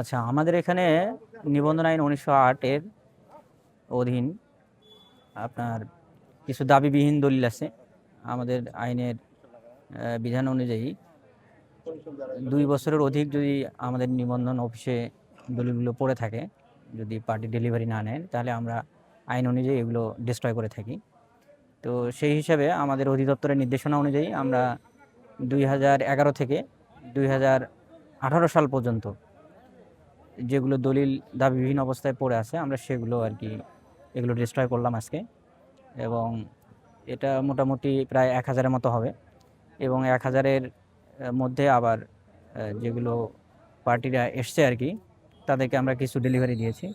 আচ্ছা আমাদের এখানে নিবন্ধন আইন উনিশশো আটের অধীন আপনার কিছু দাবিবিহীন দলিল আছে। আমাদের আইনের বিধান অনুযায়ী দুই বছরের অধিক যদি আমাদের নিবন্ধন অফিসে দলিলগুলো পড়ে থাকে, যদি পার্টি ডেলিভারি না নেন তাহলে আমরা আইন অনুযায়ী এগুলো ডিস্ট্রয় করে থাকি। তো সেই হিসাবে আমাদের অধিদপ্তরের নির্দেশনা অনুযায়ী আমরা দুই হাজার এগারো থেকে দুই হাজার আঠারো সাল পর্যন্ত যেগুলো দলিল দাবি বিভিন্ন অবস্থায় পড়ে আছে, আমরা সেগুলো আর কি এগুলো ডিস্ট্রয় করলাম আজকে। এবং এটা মোটামুটি প্রায় এক হাজারের মতো হবে। এবং এক হাজারের মধ্যে আবার যেগুলো পার্টিরা এসছে আর কি, তাদেরকে আমরা কিছু ডেলিভারি দিয়েছি।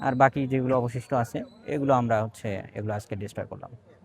আর বাকি যেগুলো অবশিষ্ট আছে, এগুলো আমরা হচ্ছে এগুলো আজকে ডিস্ট্রয় করলাম।